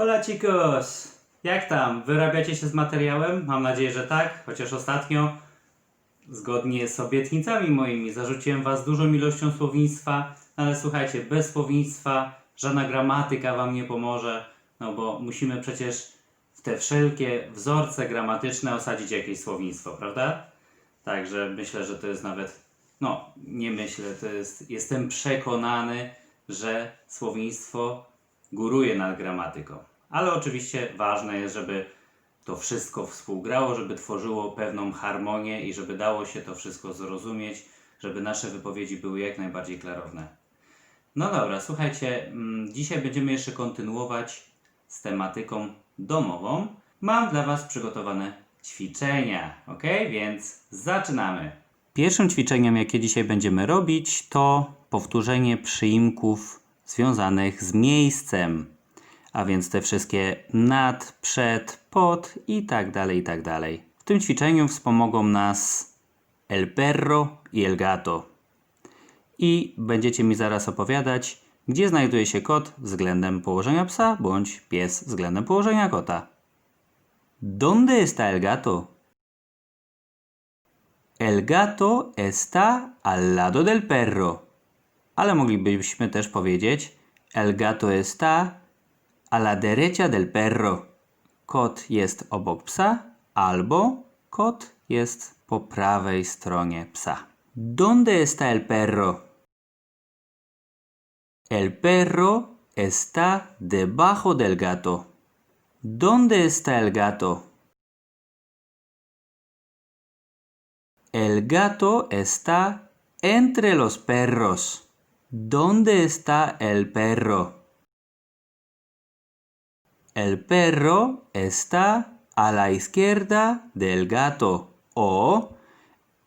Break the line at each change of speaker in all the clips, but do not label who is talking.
Hola chicos! Jak tam? Wyrabiacie się z materiałem? Mam nadzieję, że tak, chociaż ostatnio, zgodnie z obietnicami moimi, zarzuciłem was dużą ilością słownictwa, no ale słuchajcie, bez słownictwa żadna gramatyka wam nie pomoże, no bo musimy przecież w te wszelkie wzorce gramatyczne osadzić jakieś słownictwo, prawda? Także myślę, że to jest nawet, no nie myślę, to jest, jestem przekonany, że słownictwo góruje nad gramatyką. Ale oczywiście ważne jest, żeby to wszystko współgrało, żeby tworzyło pewną harmonię i żeby dało się to wszystko zrozumieć, żeby nasze wypowiedzi były jak najbardziej klarowne. No dobra, słuchajcie, mm, dzisiaj będziemy jeszcze kontynuować z tematyką domową. Mam dla Was przygotowane ćwiczenia, ok? Więc zaczynamy. Pierwszym ćwiczeniem, jakie dzisiaj będziemy robić, to powtórzenie przyimków związanych z miejscem. A więc te wszystkie nad, przed, pod i tak dalej, i tak dalej. W tym ćwiczeniu wspomogą nas el perro i el gato. I będziecie mi zaraz opowiadać, gdzie znajduje się kot względem położenia psa, bądź pies względem położenia kota. ¿Dónde está el gato? El gato está al lado del perro. Ale moglibyśmy też powiedzieć El gato está a la derecha del perro. Kot jest obok psa albo kot jest po prawej stronie psa. ¿Dónde está el perro? El perro está debajo del gato. ¿Dónde está el gato? El gato está entre los perros. ¿Dónde está el perro? El perro está a la izquierda del gato. O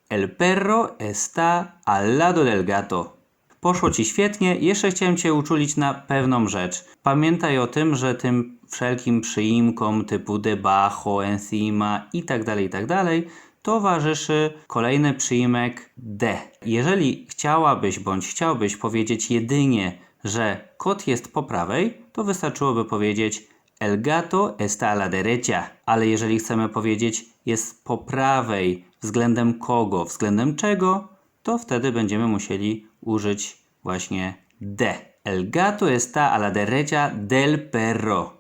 el perro está al lado del gato. Poszło Ci świetnie. Jeszcze chciałem Cię uczulić na pewną rzecz. Pamiętaj o tym, że tym wszelkim przyimkom typu debajo, encima i tak dalej, i tak towarzyszy kolejny przyimek de. Jeżeli chciałabyś bądź chciałbyś powiedzieć jedynie, że kot jest po prawej, to wystarczyłoby powiedzieć el gato está a la derecha. Ale jeżeli chcemy powiedzieć jest po prawej względem kogo, względem czego, to wtedy będziemy musieli użyć właśnie de. El gato está a la derecha del perro.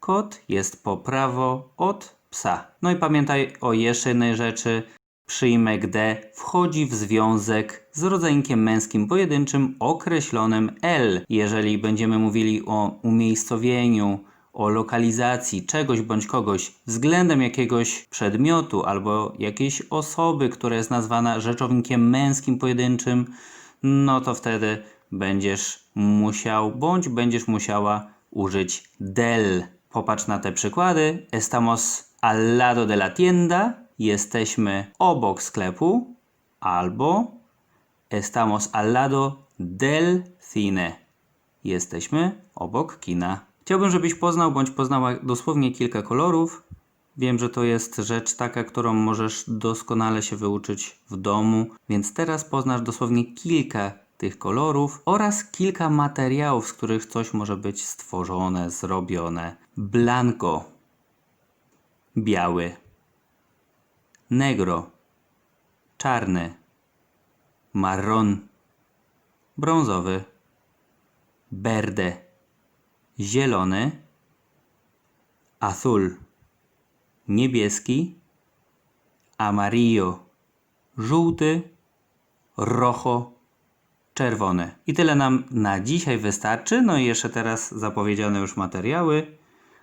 Kot jest po prawo od psa. No i pamiętaj o jeszcze rzeczy. Przyjmek de wchodzi w związek z rodzajem męskim pojedynczym określonym L. Jeżeli będziemy mówili o umiejscowieniu, o lokalizacji czegoś bądź kogoś względem jakiegoś przedmiotu albo jakiejś osoby, która jest nazwana rzeczownikiem męskim pojedynczym, no to wtedy będziesz musiał bądź będziesz musiała użyć del. Popatrz na te przykłady. Estamos al lado de la tienda. Jesteśmy obok sklepu. Albo estamos al lado del cine. Jesteśmy obok kina. Chciałbym, żebyś poznał bądź poznała dosłownie kilka kolorów. Wiem, że to jest rzecz taka, którą możesz doskonale się wyuczyć w domu, więc teraz poznasz dosłownie kilka tych kolorów oraz kilka materiałów, z których coś może być stworzone, zrobione. Blanco biały, negro czarny, marron brązowy, verde zielony, azul niebieski, amarillo żółty, rojo czerwony. I tyle nam na dzisiaj wystarczy. No i jeszcze teraz zapowiedziane już materiały.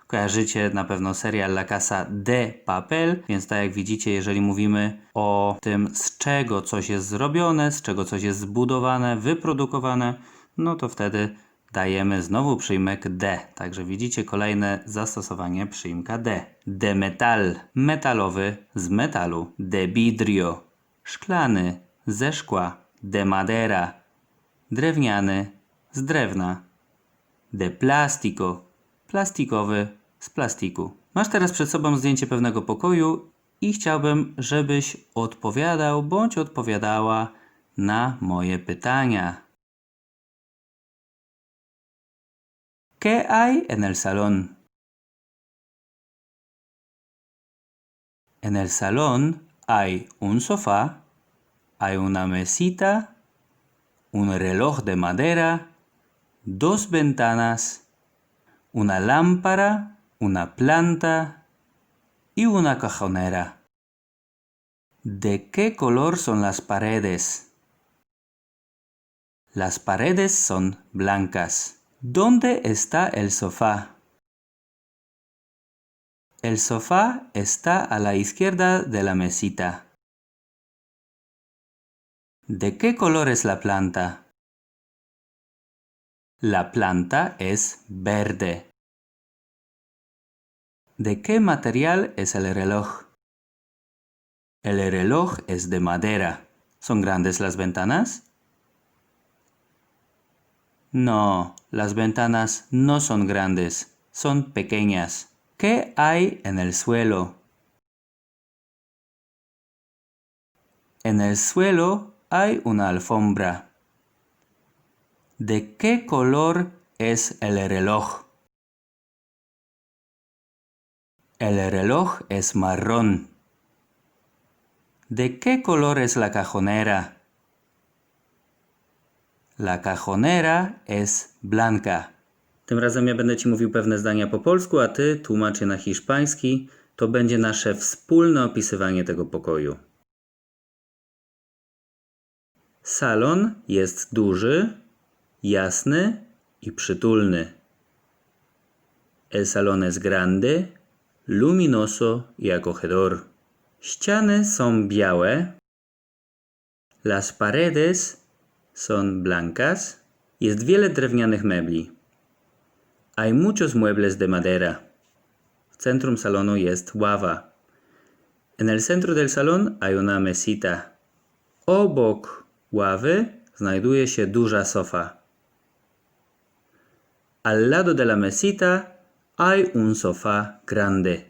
Kojarzycie na pewno serial La Casa de Papel, więc tak jak widzicie, jeżeli mówimy o tym, z czego coś jest zrobione, z czego coś jest zbudowane, wyprodukowane, no to wtedy dajemy znowu przyjmek de. Także widzicie kolejne zastosowanie przyimka de. De metal, metalowy z metalu. De vidrio, szklany ze szkła. De madera, drewniany z drewna. De plastico, plastikowy z plastiku. Masz teraz przed sobą zdjęcie pewnego pokoju i chciałbym, żebyś odpowiadał bądź odpowiadała na moje pytania. ¿Qué hay en el salón? En el salón hay un sofá, hay una mesita, un reloj de madera, dos ventanas, una lámpara, una planta y una cajonera. ¿De qué color son las paredes? Las paredes son blancas. ¿Dónde está el sofá? El sofá está a la izquierda de la mesita. ¿De qué color es la planta? La planta es verde. ¿De qué material es el reloj? El reloj es de madera. ¿Son grandes las ventanas? No, las ventanas no son grandes, son pequeñas. ¿Qué hay en el suelo? En el suelo hay una alfombra. ¿De qué color es el reloj? El reloj es marrón. ¿De qué color es la cajonera? La cajonera es blanca. Tym razem ja będę Ci mówił pewne zdania po polsku, a Ty tłumacz je na hiszpański. To będzie nasze wspólne opisywanie tego pokoju. Salon jest duży, jasny i przytulny. El salón es grande, luminoso y acogedor. Ściany są białe. Las paredes son blancas. Jest wiele drewnianych mebli. Hay muchos muebles de madera. W centrum salonu jest ława. En el centro del salón hay una mesita. Obok ławy znajduje się duża sofa. Al lado de la mesita hay un sofá grande.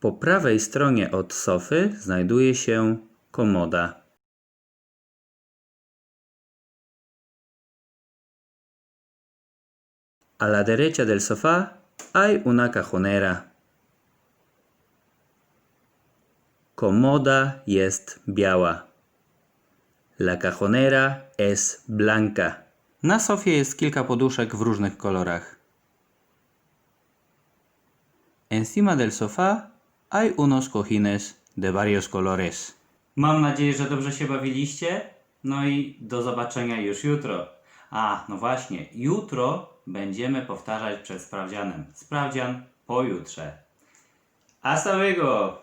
Po prawej stronie od sofy znajduje się komoda. A la derecha del sofá hay una cajonera. Komoda jest biała. La cajonera es blanca. Na sofie jest kilka poduszek w różnych kolorach. Encima del sofá hay unos cojines de varios colores. Mam nadzieję, że dobrze się bawiliście. No i do zobaczenia już jutro. A, no właśnie, jutro będziemy powtarzać przed sprawdzianem. Sprawdzian pojutrze. Hasta luego!